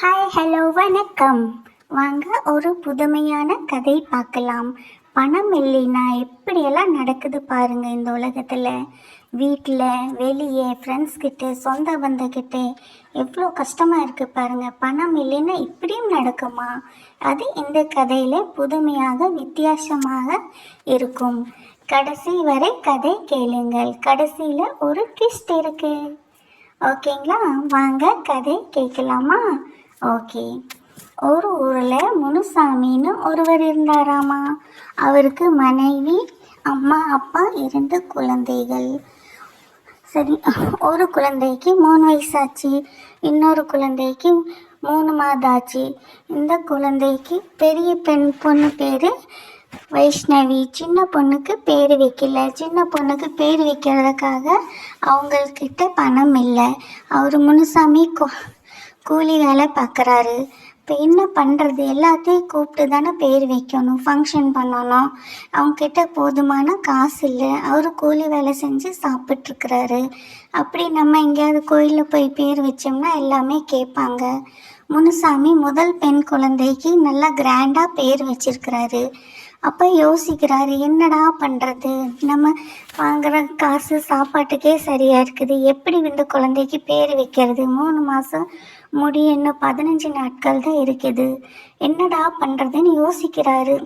Hi hello வணக்கம். வாங்க ஒரு புதுமையான கதை பார்க்கலாம். பணம் இல்லைன்னா எப்படியெல்லாம் நடக்குது பாருங்க இந்த உலகத்தில். வீட்டில் வெளியே ஃப்ரெண்ட்ஸ்கிட்ட சொந்த பந்தக்கிட்ட எவ்வளோ கஷ்டமாக இருக்குது பாருங்க. பணம் இல்லைன்னா இப்படியும் நடக்குமா? அது இந்த கதையில் புதுமையாக வித்தியாசமாக இருக்கும். கடைசி வரை கதை கேளுங்கள். கடைசியில் ஒரு ட்விஸ்ட் இருக்குது ஓகேங்களா வாங்க கதை கேட்கலாமா? ஓகே. ஒரு ஊரில் முனுசாமின்னு ஒருவர் இருந்தாராமா? அவருக்கு மனைவி அம்மா அப்பா இரண்டு குழந்தைகள். சரி ஒரு குழந்தைக்கு மூணு வயசாச்சு. இன்னொரு குழந்தைக்கு மூணு மாதம் ஆச்சு இந்த குழந்தைக்கு பெரிய பெண் பொண்ணு பேர் வைஷ்ணவி. சின்ன பொண்ணுக்கு பேர் வைக்கல. சின்ன பொண்ணுக்கு பேர் வைக்கிறதுக்காக அவங்கக்கிட்ட பணம் இல்லை. அவர் முனுசாமி கூலி வேலை பார்க்குறாரு இப்போ என்ன பண்ணுறது எல்லாத்தையும் கூப்பிட்டு தானே பேர் வைக்கணும் ஃபங்க்ஷன் பண்ணணும். அவங்கக்கிட்ட போதுமான காசு இல்லை. அவர் கூலி வேலை செஞ்சு சாப்பிட்ருக்குறாரு அப்படி நம்ம எங்கேயாவது கோயிலில் போய் பேர் வச்சோம்னா எல்லாமே கேட்பாங்க. முனுசாமி முதல் பெண் குழந்தைக்கு நல்லா கிராண்டாக பேர் வச்சிருக்கிறாரு. அப்போ யோசிக்கிறாரு என்னடா பண்ணுறது நம்ம வாங்குற காசு சாப்பாட்டுக்கே சரியாக இருக்குது. எப்படி இந்த குழந்தைக்கு பேர் வைக்கிறது? மூணு மாதம் முடி இன்னும் பதினஞ்சு நாட்கள் தான் இருக்குது. என்னடா பண்ணுறதுன்னு யோசிக்கிறாரு.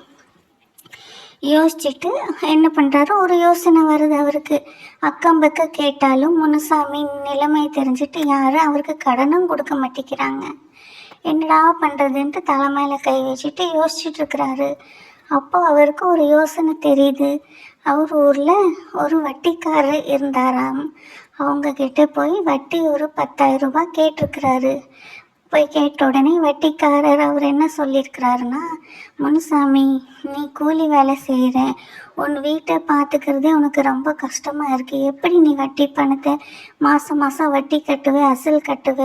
யோசிச்சுட்டு என்ன பண்ணுறாரு ஒரு யோசனை வருது அவருக்கு. அக்கம் பக்கம் கேட்டாலும் முனுசாமி நிலைமை தெரிஞ்சுட்டு யாரும் அவருக்கு கடனும் கொடுக்க மாட்டேங்கிறாங்க. என்னடா பண்ணுறதுன்ட்டு தலைமையில் கை வச்சுட்டு யோசிச்சுட்டு இருக்கிறாரு. அப்போ அவருக்கு ஒரு யோசனை தெரியுது. அவர் ஊரில் ஒரு வட்டிக்காரர் இருந்தாராம். அவங்க கிட்ட போய் வட்டி ஒரு பத்தாயிரம் ரூபாய் கேட்டிருக்கிறாரு. போய் கேட்ட உடனே வட்டிக்காரர் அவர் என்ன சொல்லியிருக்கிறாருன்னா முனுசாமி நீ கூலி வேலை செய்கிற உன் வீட்டை பார்த்துக்கிறதே உனக்கு ரொம்ப கஷ்டமாக இருக்குது எப்படி நீ வட்டி பணத்தை மாதம் மாதம் வட்டி கட்டுவ அசல் கட்டுவ?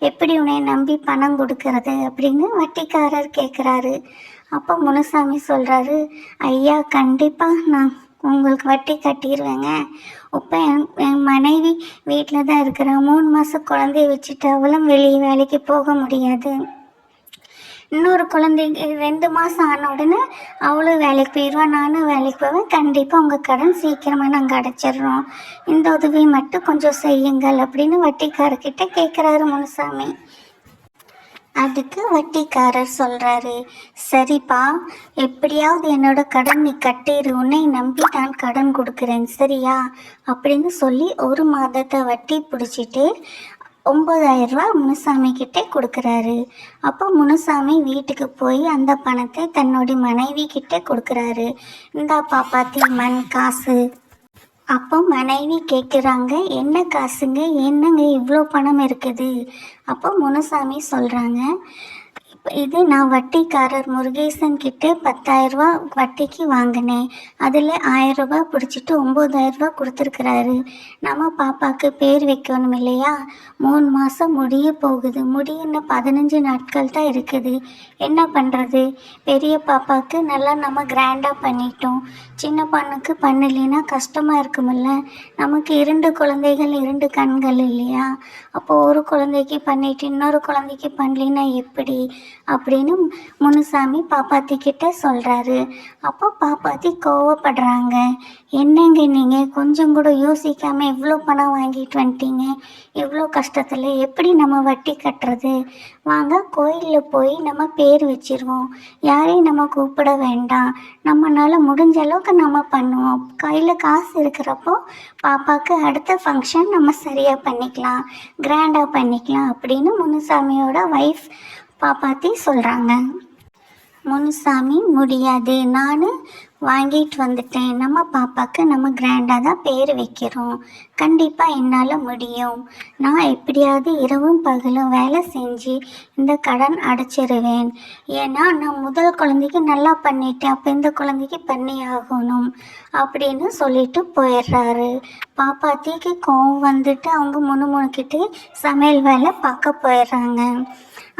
எப்படி உன்னை நம்பி பணம் கொடுக்கறது? அப்படின்னு வட்டிக்காரர் கேட்குறாரு அப்போ முனுசாமி சொல்கிறாரு ஐயா கண்டிப்பாக நான் உங்களுக்கு வட்டி கட்டிடுவேங்க இப்போ என் என் மனைவி வீட்டில் தான் இருக்கிறா. மூணு மாதம் குழந்தைய வச்சுட்டு அவளும் வெளியே வேலைக்கு போக முடியாது. இன்னொரு குழந்தை ரெண்டு மாதம் ஆன உடனே அவளும் வேலைக்கு போயிடுவா நானும் வேலைக்கு போவேன். கண்டிப்பாக உங்கள் கடன் சீக்கிரமாக நாங்கள் அடைச்சிடுறோம். இந்த உதவி மட்டும் கொஞ்சம் செய்யுங்கள் அப்படின்னு வட்டிக்காரர்கிட்ட கேட்குறாரு முனுசாமி. அதுக்கு வட்டிக்காரர் சொல்கிறாரு சரிப்பா எப்படியாவது என்னோட கடன் நீ கட்டிடு உன்னை நம்பி நான் கடன் கொடுக்குறேன் சரியா? அப்படின்னு சொல்லி ஒரு மாதத்தை வட்டி பிடிச்சிட்டு ஒம்பதாயிரம் ரூபா முனுசாமி கிட்டே கொடுக்குறாரு. அப்போ முனுசாமி வீட்டுக்கு போய் அந்த பணத்தை தன்னுடைய மனைவி கிட்டே கொடுக்குறாரு. இந்தா பாத்தி மண் காசு. அப்போ மனைவி கேட்குறாங்க என்ன காசுங்க? என்னங்க இவ்வளோ பணம் இருக்குது? அப்போ முனுசாமி சொல்கிறாங்க இது நான் வட்டிக்காரர் முருகேசன் கிட்டே பத்தாயிரரூபா வட்டிக்கு வாங்கினேன். அதில் ஆயிரரூபா பிடிச்சிட்டு ஒம்பதாயிரரூபா கொடுத்துருக்குறாரு. நம்ம பாப்பாவுக்கு பேர் வைக்கணும் இல்லையா? மூணு மாதம் முடிய போகுது. முடிய இன்னும் பதினஞ்சு நாட்கள் தான் இருக்குது. என்ன பண்ணுறது பெரிய பாப்பாவுக்கு நல்லா நம்ம கிராண்டாக பண்ணிட்டோம். சின்ன பொண்ணுக்கு பண்ணலைன்னா கஷ்டமாக இருக்குமில்ல? நமக்கு இரண்டு குழந்தைகள் இரண்டு கண்கள் இல்லையா? அப்போது ஒரு குழந்தைக்கு பண்ணிட்டு இன்னொரு குழந்தைக்கு பண்ணலைன்னா எப்படி? அப்படின்னு முனுசாமி பாப்பாத்தி கிட்ட சொல்கிறாரு அப்போ பாப்பாத்தி கோவப்படுறாங்க. என்னங்க நீங்கள் கொஞ்சம் கூட யோசிக்காமல் இவ்வளோ பணம் வாங்கிட்டு வந்துட்டீங்க. இவ்வளோ கஷ்டத்தில் எப்படி நம்ம வட்டி கட்டுறது? வாங்க கோயிலில் போய் நம்ம பேர் வச்சிருவோம். யாரையும் நம்ம கூப்பிட வேண்டாம். நம்மளால் முடிஞ்ச அளவுக்கு நம்ம பண்ணுவோம். கையில் காசு இருக்கிறப்போ பாப்பாவுக்கு அடுத்த ஃபங்க்ஷன் நம்ம சரியாக பண்ணிக்கலாம். கிராண்டாக பண்ணிக்கலாம் அப்படின்னு முனுசாமியோட ஒய்ஃப் பாப்பாத்தி சொல்கிறாங்க முனுசாமி முடியாது. நான் வாங்கிட்டு வந்துட்டேன். நம்ம பாப்பாவுக்கு நம்ம கிராண்டாக தான் பேர் வைக்கிறோம். கண்டிப்பாக என்னால் முடியும். நான் எப்படியாவது இரவும் பகலும் வேலை செஞ்சு இந்த கடன் அடைச்சிருவேன். ஏன்னா நான் முதல் குழந்தைக்கு நல்லா பண்ணிட்டேன். அப்போ இந்த குழந்தைக்கு பண்ணி ஆகணும் அப்படின்னு சொல்லிட்டு போயிடுறாரு. பாப்பாத்திக்கு கோவம் வந்துட்டு அவங்க முணுமுணுக்கிட்டு சமையல் வேலை பார்க்க போயிடுறாங்க.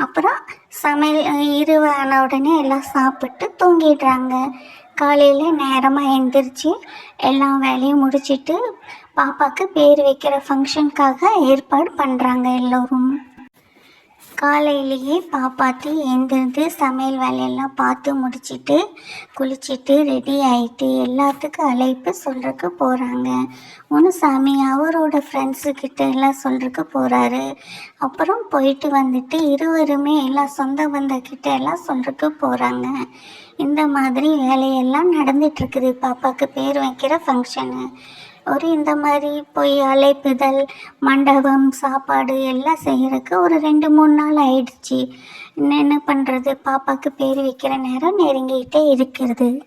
அப்புறம் சமையல் இரவு ஆன உடனே எல்லாம் சாப்பிட்டு தூங்கிடுறாங்க. காலையில் நேரமாக எழுந்திரிச்சு எல்லா வேலையும் முடிச்சிட்டு பாப்பாவுக்கு பேர் வைக்கிற ஃபங்க்ஷனுக்காக ஏற்பாடு பண்ணுறாங்க எல்லோரும். காலையிலேயே பாப்பாத்தி எழுந்திருந்து சமையல் வேலையெல்லாம் பார்த்து முடிச்சிட்டு குளிச்சுட்டு ரெடி ஆயிட்டு எல்லாத்துக்கும் அழைப்பு சொல்றதுக்கு போகிறாங்க முனுசாமி அவரோட ஃப்ரெண்ட்ஸுக்கிட்ட எல்லாம் சொல்றதுக்கு போகிறாரு அப்புறம் போயிட்டு வந்துட்டு இருவருமே எல்லாம் சொந்த பந்தக்கிட்ட எல்லாம் சொல்றதுக்கு போகிறாங்க இந்த மாதிரி வேலையெல்லாம் நடந்துட்டு இருக்குது. பாப்பாக்கு பேர் வைக்கிற ஃபங்க்ஷனு ஒரு இந்த மாதிரி போய் அழைப்புதல் மண்டபம் சாப்பாடு எல்லாம் செய்கிறதுக்கு ஒரு ரெண்டு மூணு நாள் ஆயிடுச்சு. இன்னும் என்ன பண்ணுறது பாப்பாவுக்கு பேர் வைக்கிற நேரம் நெருங்கிக்கிட்டே இருக்கிறது.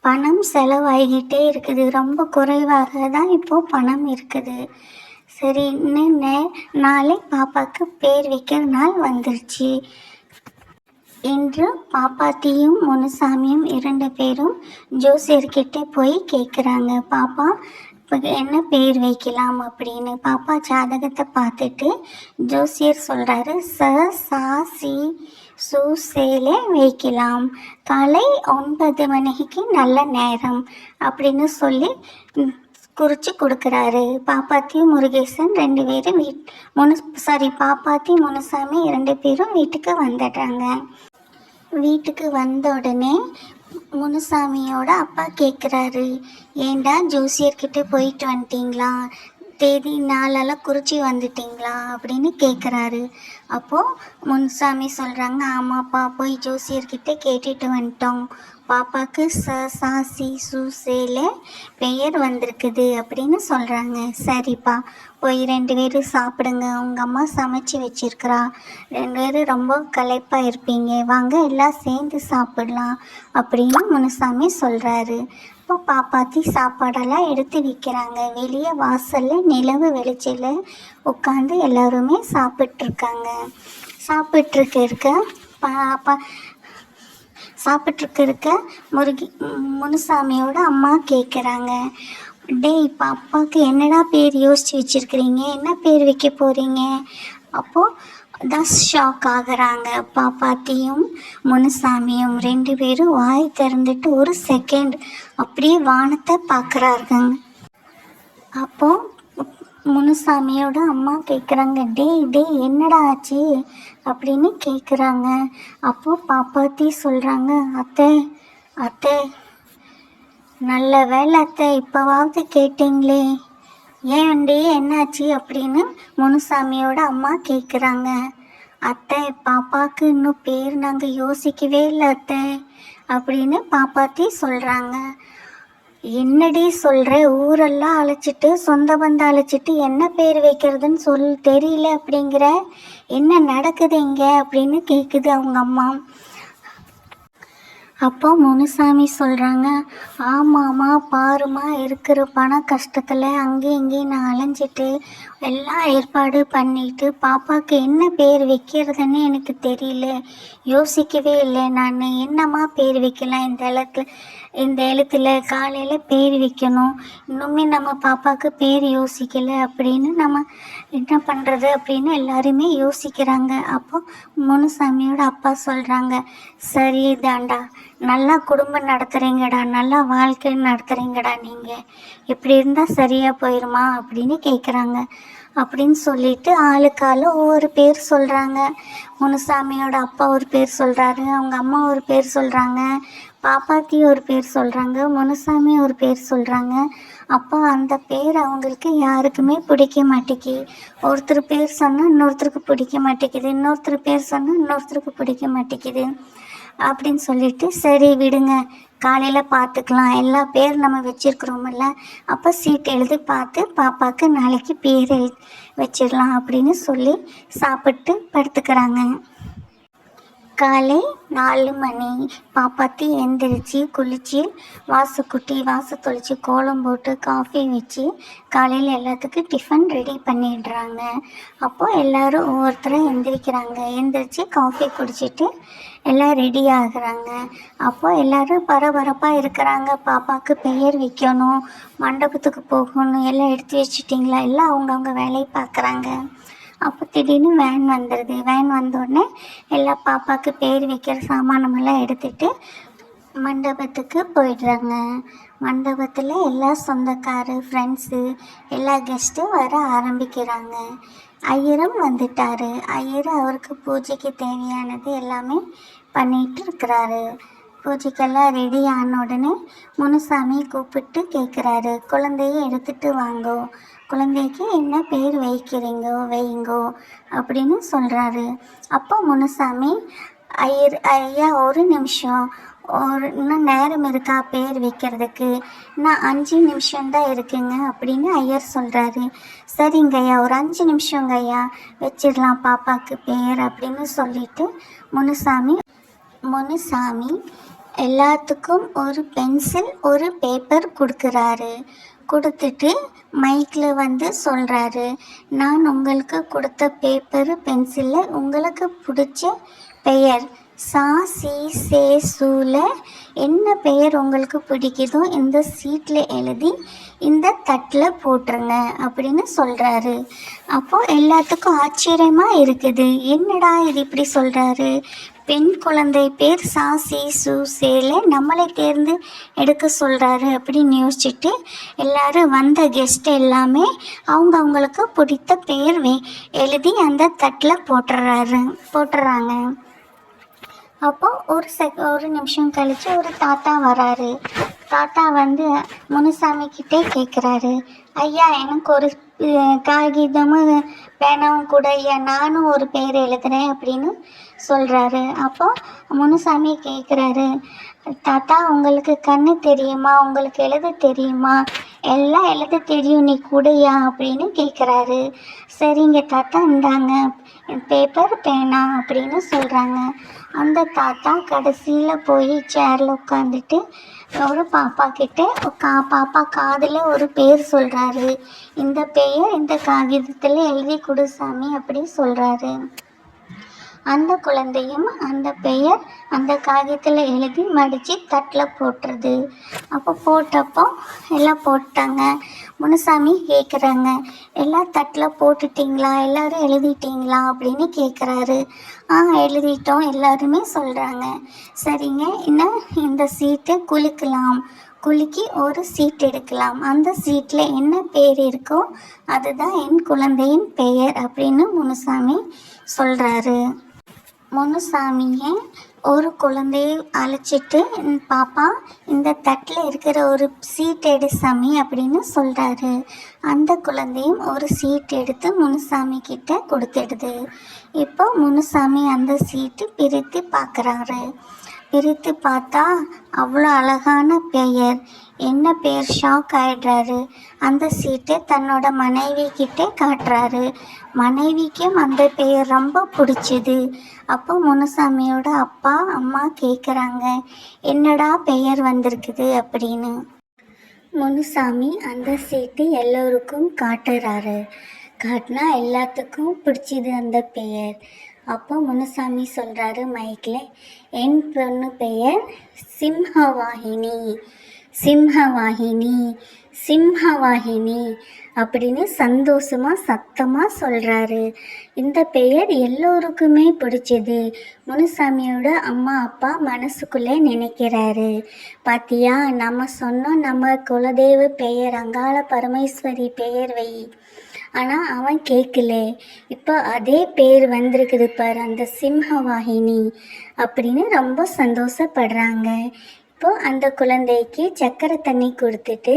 பணம் செலவாகிக்கிட்டே இருக்குது. ரொம்ப குறைவாக தான் இப்போது பணம் இருக்குது. சரி இன்னும் நே- நாளை பாப்பாவுக்கு பேர் வைக்கிற நாள் வந்துருச்சு. இன்று பாப்பாத்தியும் முனுசாமியும் இரண்டு பேரும் ஜோசியர்கிட்ட போய் கேட்குறாங்க பாப்பா இப்போ என்ன பேர் வைக்கலாம் அப்படின்னு பாப்பா ஜாதகத்தை பார்த்துட்டு ஜோசியர் சொல்கிறாரு ச சா சி சூசேலே வைக்கலாம். காலை ஒன்பது மணிக்கு நல்ல நேரம் அப்படின்னு சொல்லி குறித்து கொடுக்குறாரு. பாப்பாத்தி முருகேசன் ரெண்டு பேரும் வீட் முனு சாரி பாப்பாத்தி முனுசாமி இரண்டு பேரும் வீட்டுக்கு வந்துடுறாங்க. வீட்டுக்கு வந்த உடனே முனுசாமியோட அப்பா கேட்குறாரு ஏண்டா ஜோசியர்கிட்ட போயிட்டு வந்துட்டீங்களா? தேதி நாளெல்லாம் குறிச்சி வந்துட்டீங்களா அப்படின்னு கேட்குறாரு அப்போது முனுசாமி சொல்கிறாங்க ஆமாப்பா போய் ஜோசியர்கிட்ட கேட்டுட்டு வந்துட்டோம். பாப்பாக்கு ச சா சி சு சேல பெயர் வந்திருக்குது அப்படின்னு சொல்கிறாங்க சரிப்பா போய் ரெண்டு பேரும் சாப்பிடுங்க. உங்கள் அம்மா சமைச்சு வச்சிருக்கிறா. ரெண்டு பேரும் ரொம்ப களைப்பாக இருப்பீங்க. வாங்க எல்லாம் சேர்ந்து சாப்பிடலாம் அப்படின்னு முனுசாமி சொல்கிறாரு இப்போ பாப்பாத்தி சாப்பாடெல்லாம் எடுத்து விற்கிறாங்க வெளியே வாசலில் நிலவு வெளிச்சல உட்காந்து எல்லாருமே சாப்பிட்ருக்காங்க சாப்பிட்ருக்க இருக்க பாப்பா சாப்பிட்ருக்க இருக்க முருகி முனுசாமியோட அம்மா கேட்குறாங்க டேய் இப்போ அப்பாவுக்கு என்னடா பேர் யோசிச்சு வச்சிருக்கிறீங்க? என்ன பேர் வைக்க போகிறீங்க அப்போது தான் ஷாக் ஆகுறாங்க. பாப்பாத்தியும் முனுசாமியும் ரெண்டு பேரும் வாய் திறந்துட்டு ஒரு செகண்ட் அப்படியே வானத்தை பார்க்குறாருங்க அப்போ முனுசாமியோட அம்மா கேட்குறாங்க டே டே என்னடா ஆச்சு? அப்படின்னு கேட்குறாங்க அப்போ பாப்பாத்தி சொல்கிறாங்க அத்தை அத்தை நல்ல வேலை அத்தை இப்போவாவது கேட்டீங்களே. ஏன்டி என்னாச்சு அப்படின்னு முனுசாமியோட அம்மா கேட்குறாங்க அத்தை பாப்பாவுக்கு இன்னும் பேர் நாங்கள் யோசிக்கவே இல்லை அத்தை அப்படின்னு பாப்பாத்தி சொல்கிறாங்க என்னடி சொல்கிற ஊரெல்லாம் அழைச்சிட்டு சொந்த பந்தம் அழைச்சிட்டு என்ன பேர் வைக்கிறதுன்னு சொல் தெரியல அப்படிங்கிற என்ன நடக்குது இங்கே அப்படின்னு கேட்குது அவங்க அம்மா. அப்போ முனுசாமி சொல்கிறாங்க ஆமாம்மா பாருமா இருக்கிற பண கஷ்டத்தில் அங்கேயும் இங்கேயும் நான் அலைஞ்சிட்டு எல்லாம் ஏற்பாடு பண்ணிட்டு பாப்பாவுக்கு என்ன பேர் வைக்கிறதுன்னு எனக்கு தெரியல. யோசிக்கவே இல்லை. நான் என்னம்மா பேர் வைக்கலாம் இந்த இடத்துல இந்த எழுத்துல காலையில் பேர் வைக்கணும். இன்னுமே நம்ம பாப்பாவுக்கு பேர் யோசிக்கலை அப்படின்னு நம்ம என்ன பண்ணுறது அப்படின்னு எல்லாருமே யோசிக்கிறாங்க. அப்போ முனுசாமியோட அப்பா சொல்கிறாங்க சரி தாண்டா நல்லா குடும்பம் நடத்துகிறீங்கடா நல்லா வாழ்க்கை நடத்துகிறீங்கடா நீங்கள் இப்படி இருந்தால் சரியாக போயிடுமா அப்படின்னு கேட்குறாங்க அப்படின்னு சொல்லிட்டு ஆளுக்கால ஒவ்வொரு பேர் சொல்கிறாங்க முனுசாமியோட அப்பா ஒரு பேர் சொல்கிறாரு அவங்க அம்மா ஒரு பேர் சொல்கிறாங்க பாப்பாத்தி ஒரு பேர் சொல்கிறாங்க முனுசாமி ஒரு பேர் சொல்கிறாங்க அப்போ அந்த பேர் அவங்களுக்கு யாருக்குமே பிடிக்க மாட்டேங்கி ஒருத்தர் பேர் சொன்னால் இன்னொருத்தருக்கு பிடிக்க மாட்டேங்குது இன்னொருத்தர் பேர் சொன்னால் இன்னொருத்தருக்கு பிடிக்க மாட்டேங்குது அப்படின்னு சொல்லிட்டு சரி விடுங்க காலையில் பார்த்துக்கலாம் எல்லா பேர் நம்ம வச்சுருக்குறோமில்ல அப்போ சீட் எழுதி பார்த்து பாப்பாவுக்கு நாளைக்கு பேர் எழு வச்சிடலாம் அப்படின்னு சொல்லி சாப்பிட்டு படுத்துக்கிறாங்க. காலை நாலு மணி. பாப்பாத்தி எந்திரிச்சு குளிச்சு வாசக்குட்டி வாசு தொளிச்சு கோலம் போட்டு காஃபி வச்சு காலையில் எல்லாத்துக்கும் டிஃபன் ரெடி பண்ணிடுறாங்க. அப்போது எல்லோரும் ஒவ்வொருத்தரும் எந்திரிக்கிறாங்க. எந்திரிச்சு காஃபி குடிச்சிட்டு எல்லாம் ரெடி ஆகுறாங்க. அப்போது எல்லோரும் பரபரப்பாக இருக்கிறாங்க. பாப்பாவுக்கு பெயர் வைக்கணும் மண்டபத்துக்கு போகணும் எல்லாம் எடுத்து வச்சிட்டிங்களா? எல்லாம் அவங்கவுங்க வேலையை பார்க்குறாங்க. அப்போ திடீர்னு வேன் வந்துடுது வேன் வந்த உடனே எல்லா பாப்பாவுக்கு பேர் வைக்கிற சாமானமெல்லாம் எடுத்துட்டு மண்டபத்துக்கு போயிடுறாங்க. மண்டபத்தில் எல்லா சொந்தக்காரு ஃப்ரெண்ட்ஸு எல்லா கெஸ்ட்டும் வர ஆரம்பிக்கிறாங்க. ஐயரும் வந்துட்டாரு. ஐயர் அவருக்கு பூஜைக்கு தேவையானது எல்லாமே பண்ணிட்டு இருக்கிறாரு. பூஜைக்கெல்லாம் ரெடி ஆன உடனே முனுசாமி கூப்பிட்டு கேட்குறாரு குழந்தைய எடுத்துட்டு வாங்கோ. குழந்தைக்கு என்ன பேர் வைக்கிறீங்கோ வைங்கோ அப்படின்னு சொல்கிறாரு அப்போ முனுசாமி ஐயர் ஐயா ஒரு நிமிஷம். ஒரு இன்னும் நேரம் இருக்கா பேர் வைக்கிறதுக்கு? இன்னும் அஞ்சு நிமிஷம்தான் இருக்குங்க அப்படின்னு ஐயர் சொல்கிறாரு சரிங்க ஐயா ஒரு அஞ்சு நிமிஷங்க ஐயா. வச்சிடலாம் பாப்பாக்கு பேர் அப்படின்னு சொல்லிட்டு முனுசாமி முனுசாமி எல்லாத்துக்கும் ஒரு பென்சில் ஒரு பேப்பர் கொடுக்குறாரு. கொடுத்துட்டு மைக்கில் வந்து சொல்கிறாரு நான் உங்களுக்கு கொடுத்த பேப்பர் பென்சிலில் உங்களுக்கு பிடிச்ச பெயர். சா சி சே சூல என்ன பெயர் உங்களுக்கு பிடிக்குதோ இந்த சீட்டில் எழுதி இந்த தட்டில் போட்டுருங்க அப்படின்னு சொல்கிறாரு அப்போது எல்லாத்துக்கும் ஆச்சரியமாக இருக்குது. என்னடா இது இப்படி சொல்கிறாரு பெண் குழந்தை பேர் சா சி சு சேல நம்மளை தேர்ந்து எடுக்க சொல்கிறாரு அப்படின்னு யோசிச்சுட்டு எல்லாரும் வந்த கெஸ்ட் எல்லாமே அவங்க அவங்களுக்கு பிடித்த பெயர் வே எழுதி அந்த தட்டில் போட்டுறாரு போட்டுறாங்க. அப்போ ஒரு செக் ஒரு நிமிஷம் கழித்து ஒரு தாத்தா வராரு. தாத்தா வந்து முனுசாமி கிட்டே கேட்குறாரு ஐயா எனக்கு ஒரு காகிதமும் பேனாவும் கூட ஐயா. நானும் ஒரு பேர் எழுதுறேன் அப்படின்னு சொல்கிறாரு அப்போ முனுசாமி கேட்குறாரு தாத்தா உங்களுக்கு கண்ணு தெரியுமா? உங்களுக்கு எழுத தெரியுமா? எல்லாம் எழுத தெரியும். நீ கூடயா? அப்படின்னு கேட்குறாரு சரிங்க தாத்தா இந்தாங்க. பேப்பர் பேனா அப்படின்னு சொல்கிறாங்க அந்த தாத்தா கடைசியில் போய் சேரில் உட்காந்துட்டு ஒரு பாப்பா கிட்ட கா பாப்பா காதில் ஒரு பேர் சொல்கிறாரு இந்த பெயர் இந்த காகிதத்தில் எழுதி கொடு சாமி அப்படி சொல்கிறாரு அந்த குழந்தையும் அந்த பெயர் அந்த காகிதத்தில் எழுதி மடித்து தட்டில் போட்டுருது. அப்போ போட்டப்போ எல்லாம் போட்டாங்க. முனுசாமி கேட்குறாங்க எல்லாம் தட்டில் போட்டுட்டிங்களா? எல்லோரும் எழுதிட்டிங்களா? அப்படின்னு கேட்குறாரு ஆ எழுதிட்டோம் எல்லாருமே சொல்கிறாங்க சரிங்க இன்னும் இந்த சீட்டை குலுக்கலாம். குலுக்கி ஒரு சீட் எடுக்கலாம். அந்த சீட்டில் என்ன பேர் இருக்கோ அதுதான் என் குழந்தையின் பெயர் அப்படின்னு முனுசாமி சொல்கிறாரு முனுசாமியை ஒரு குழந்தையை அழைச்சிட்டு பாப்பா இந்த தட்டில் இருக்கிற ஒரு சீட் எடு சாமி அப்படின்னு சொல்கிறாரு அந்த குழந்தையும் ஒரு சீட் எடுத்து முனுசாமி கிட்ட கொடுத்துடுது. இப்போ முனுசாமி அந்த சீட்டு பிரித்து பார்க்குறாரு பிரித்து பார்த்தா அவ்வளோ அழகான பெயர். என்ன பெயர் ஷாக் ஆயிடுறாரு. அந்த சீட்டை தன்னோட மனைவி கிட்டே காட்டுறாரு. மனைவிக்கும் அந்த பெயர் ரொம்ப பிடிச்சிது. அப்போ முனுசாமியோட அப்பா அம்மா கேட்குறாங்க என்னடா பெயர் வந்திருக்குது? அப்படின்னு. முனுசாமி அந்த சீட்டு எல்லோருக்கும் காட்டுறாரு. காட்டினா எல்லாத்துக்கும் பிடிச்சிது அந்த பெயர். அப்போ முனுசாமி சொல்கிறாரு மைக்கில் என் பொண்ணு பெயர் சிம்ஹவாகினி. சிம்ஹவாகினி சிம்ஹவாகினி அப்படின்னு சந்தோஷமாக சத்தமாக சொல்கிறாரு இந்த பெயர் எல்லோருக்குமே பிடிச்சது. முனுசாமியோட அம்மா அப்பா மனசுக்குள்ளே நினைக்கிறாரு. பாத்தியா நம்ம சொன்னோம் நம்ம குலதெய்வ பெயர் அங்காள பரமேஸ்வரி பெயர் வை. ஆனால் அவன் கேட்கல இப்போ அதே பேர் வந்திருக்குது பார் அந்த சிம்ஹவாகினி அப்படின்னு ரொம்ப சந்தோஷப்படுறாங்க. இப்போ அந்த குழந்தைக்கு சக்கரை தண்ணி கொடுத்துட்டு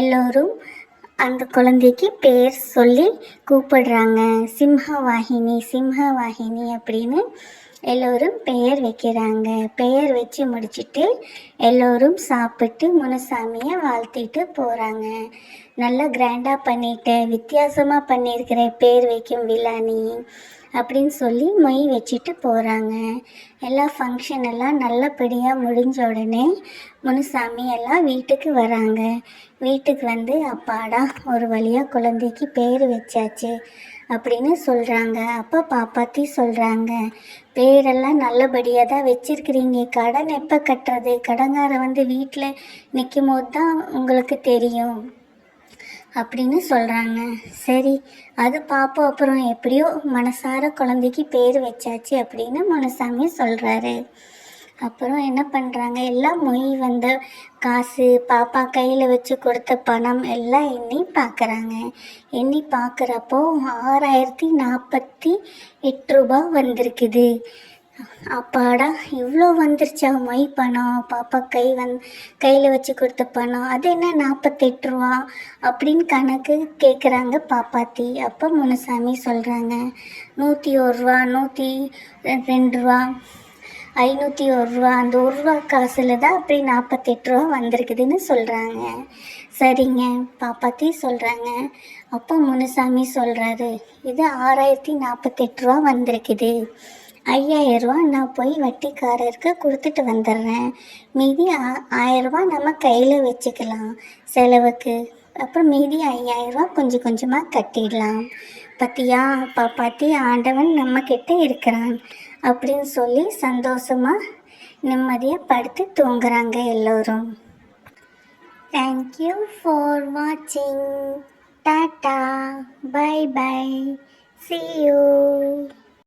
எல்லோரும் அந்த குழந்தைக்கு பேர் சொல்லி கூப்பிடுறாங்க. சிம்ஹவாகினி சிம்ஹவாகினி அப்படின்னு எல்லோரும் பெயர் வைக்கிறாங்க. பெயர் வச்சு முடிச்சுட்டு எல்லோரும் சாப்பிட்டு முனுசாமியை வாழ்த்திட்டு போகிறாங்க நல்லா கிராண்டாக பண்ணிட்ட வித்தியாசமாக பண்ணியிருக்கிற பேர் வைக்கும் விழானி அப்படின்னு சொல்லி மொய் வச்சுட்டு போகிறாங்க எல்லா ஃபங்க்ஷன் எல்லாம் நல்லபடியாக முடிஞ்ச உடனே முனுசாமி எல்லாம் வீட்டுக்கு வராங்க. வீட்டுக்கு வந்து அப்பாடா ஒரு வழியாக குழந்தைக்கு பேர் வச்சாச்சு. அப்படின்னு சொல்கிறாங்க அப்பா பாப்பாத்தி சொல்கிறாங்க பேரெல்லாம் நல்லபடியாக தான் வச்சிருக்கிறீங்க. கடன் எப்போ கட்டுறது? கடங்காரை வந்து வீட்டில் நிற்கும் போது தான் உங்களுக்கு தெரியும் அப்படின்னு சொல்கிறாங்க சரி அது பார்ப்போம் அப்புறம் எப்படியோ மனசார குழந்தைக்கு பேர் வச்சாச்சு அப்படின்னு மனசாமி சொல்கிறாரு அப்புறம் என்ன பண்ணுறாங்க எல்லாம் மொய் வந்த காசு பாப்பா கையில் வச்சு கொடுத்த பணம் எல்லாம் எண்ணி பார்க்குறாங்க எண்ணி பார்க்குறப்போ ஆறாயிரத்தி நாற்பத்தி எட்டு ரூபா வந்திருக்குது. அப்பாடா இவ்வளோ வந்துருச்சா மொய் பணம்? பாப்பா கை வந் கையில் வச்சு கொடுத்த பணம் அது என்ன நாற்பத்தெட்டு ரூபா? அப்படின்னு கணக்கு கேட்குறாங்க பாப்பாத்தி. அப்போ முனுசாமி சொல்கிறாங்க நூற்றி ஒரு ரூபா நூற்றி ரெண்டு ரூபா. ஐநூற்றி ஒரு ரூபா. அந்த ஒரு ரூபா காசில் தான் அப்படி நாற்பத்தெட்டு ரூபா வந்திருக்குதுன்னு சொல்கிறாங்க சரிங்க பாப்பாத்தி சொல்கிறாங்க அப்போ முனுசாமி சொல்கிறாரு இது ஆறாயிரத்தி நாற்பத்தெட்டு ரூபா வந்திருக்குது. ஐயாயிரம் ரூபா நான் போய் வட்டிக்காரருக்கு கொடுத்துட்டு வந்துடுறேன். மீதி ஆ- நம்ம கையில் வச்சுக்கலாம் செலவுக்கு. அப்புறம் மீதி ஐயாயிரம் ரூபா கொஞ்சம் கொஞ்சமாக கட்டிடலாம். பத்தியா பாப்பாத்தி ஆண்டவன் நம்மக்கிட்ட இருக்கிறான். அப்படின்னு சொல்லி சந்தோஷமாக நிம்மதியாக படுத்து தூங்குறாங்க எல்லோரும். தேங்க்யூ ஃபார் வாட்சிங் tata. Bye bye see you.